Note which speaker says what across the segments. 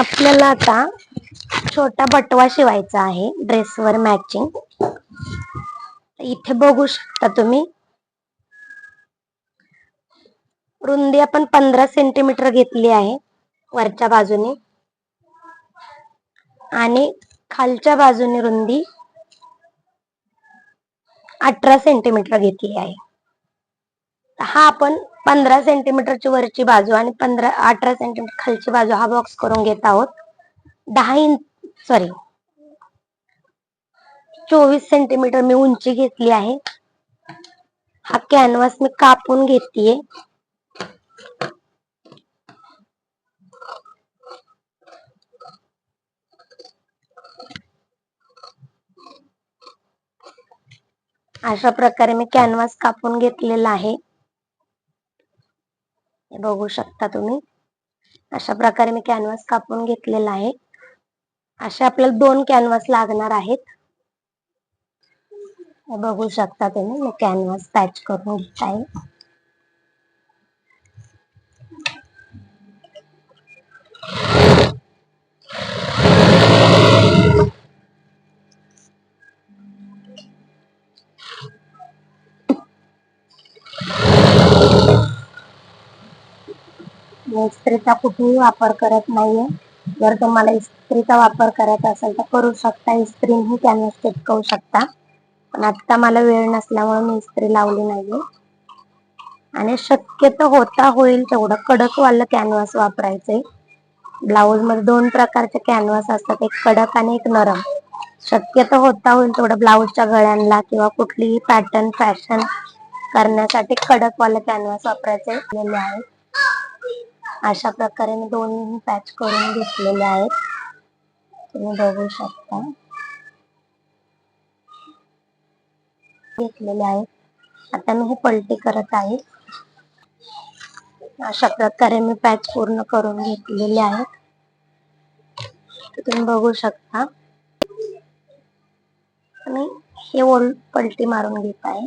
Speaker 1: आपल्याला आता छोटा बटवा शिवायचा आहे ड्रेसवर मॅचिंग इथे बघू शकता तुम्ही. रुंदी आपण पंधरा सेंटीमीटर घेतली आहे वरच्या बाजूने. आणि खालच्या बाजूने रुंदी अठरा सेंटीमीटर घेतली आहे. हा आपण पंधरा सेंटीमीटरची वरची बाजू आणि पंधरा अठरा सेंटीमीटर खालची बाजू हा बॉक्स करून घेत आहोत. दहा इंच सॉरी चोवीस सेंटीमीटर मी उंची घेतली आहे. हा कॅनव्हास मी कापून घेतलीये अशा प्रकारे मी कॅनव्हास कापून घेतलेला आहे. बघू शकता तुम्ही. अशा प्रकारे मी कॅनव्हास कापून घेतलेला आहे. असे आपल्याला दोन कॅनव्हास लागणार आहेत. बघू शकता तुम्ही. मी कॅनव्हास पॅच करून घेत आहे इस्त्रीचा कुठेही वापर करत नाहीये. जर तुम्हाला इस्त्रीचा वापर करायचा असेल तर करू शकता. इस्त्रीही कॅनव्हास चिटकवू शकता. पण आत्ता मला वेळ नसल्यामुळे मी इस्त्री लावली नाहीये. आणि शक्यतो होता होईल तेवढं कडक कॅनव्हास वापरायचे. ब्लाऊजमध्ये दोन प्रकारचे कॅनव्हास असतात. एक कडक आणि एक नरम. शक्यतो होता होईल तेवढं ब्लाऊजच्या गळ्यांना किंवा कुठलीही पॅटर्न फॅशन करण्यासाठी कडक कॅनव्हास वापरायचे. आहे अशा प्रकारे मी दोन्ही पॅच करून घेतलेले आहेत. तुम्ही बघू शकता. घेतलेले आहेत. आता मी हे पलटी करत आहे. अशा प्रकारे मी पॅच पूर्ण करून घेतलेले आहेत. तुम्ही बघू शकता. आणि हे ओल पलटी मारून घेत आहे.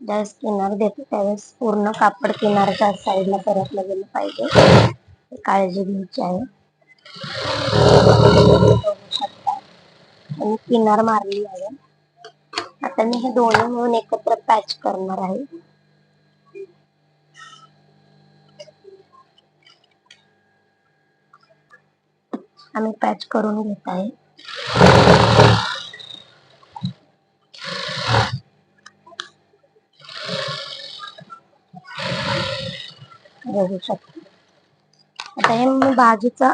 Speaker 1: ज्यावेळेस किनार देतो त्यावेळेस पूर्ण कापड किनारच्या साईडला परतलं गेलं पाहिजे. काळजी घ्यायची आहे. आणि किनार मारली आहे. आता मी हे दोन्ही मिळून एकत्र पॅच करणार आहे. आम्ही पॅच करून घेत आहे. बघू शकतो. आता हे मी बाजूचा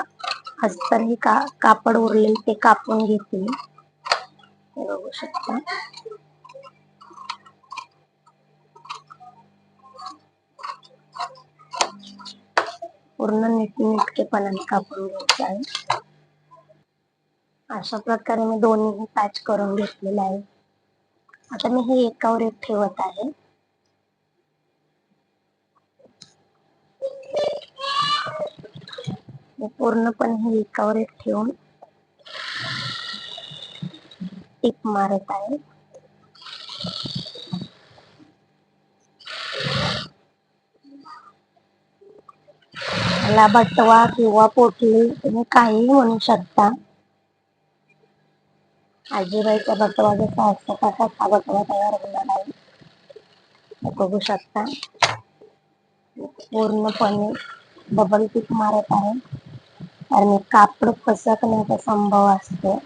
Speaker 1: अस्तर हे का कापड उरले ते कापून घेते हे बघू शकता. पूर्ण नीटनेटकेपणाने कापून घ्यायचं आहे. अशा प्रकारे मी दोन्ही पॅच करून घेतलेले आहे. आता मी हे एकावर एक ठेवत आहे. पूर्णपणे हे एकावर एक ठेवून टिप मारत आहे. मला बटवा किंवा पोटली तुम्ही काहीही म्हणू शकता. आजीबाईचा बटवा जसा असतो तसाच हा बटवा तयार होणार आहे. बघू शकता. पूर्णपणे डबल टिक मारत आहे. आणि कापड फसकण्याचा संभव असतो.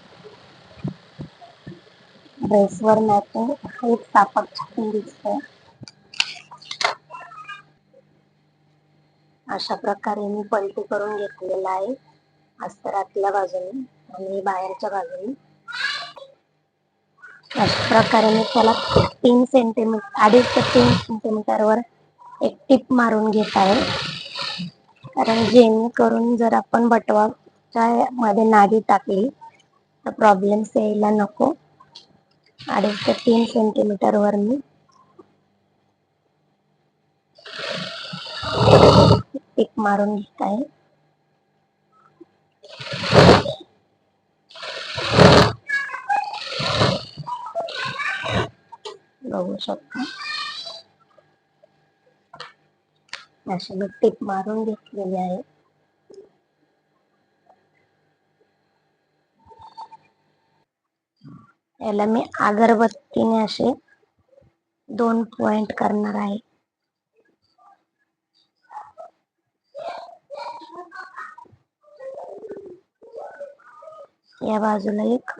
Speaker 1: ड्रेसवर मॅचिंग हेच कापड छान दिसत अशा प्रकारे मी पलटी करून घेतलेला आहे. अस्तरातल्या बाजूने आणि बाहेरच्या बाजूने. अशा प्रकारे मी त्याला तीन सेंटीमीटर अडीच ते तीन सेंटीमीटर वर एक टिप मारून घेत आहे. कारण जेणेकरून जर आपण बटवाच्या मध्ये नाडी टाकली तर प्रॉब्लेम्स यायला नको. अडीच ते तीन सेंटीमीटर वर मी टिप मारून घेत आहे. बघू शकता. अशी मी टिप मारून घेतलेली आहे. याला मी अगरबत्तीने असे दोन पॉइंट करणार आहे. या बाजूला एक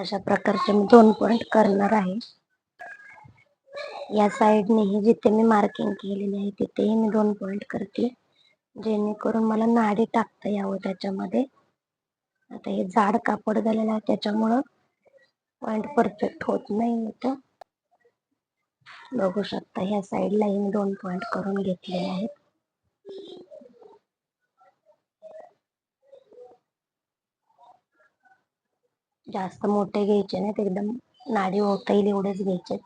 Speaker 1: अशा प्रकारचे मी दोन पॉइंट करणार आहे. या साईडनेही जिथे मी मार्किंग केलेली आहे तिथेही मी दोन पॉइंट करते. जेणेकरून मला नाडी टाकता यावं त्याच्यामध्ये. आता हे जाड कापड झालेलं आहे त्याच्यामुळं पॉइंट परफेक्ट होत नाही इथं. बघू शकता ह्या साईडलाही मी दोन पॉइंट करून घेतलेले आहेत. जास्त मोठे घ्यायचे नाहीत. एकदम नाडी होता येईल एवढेच घ्यायचे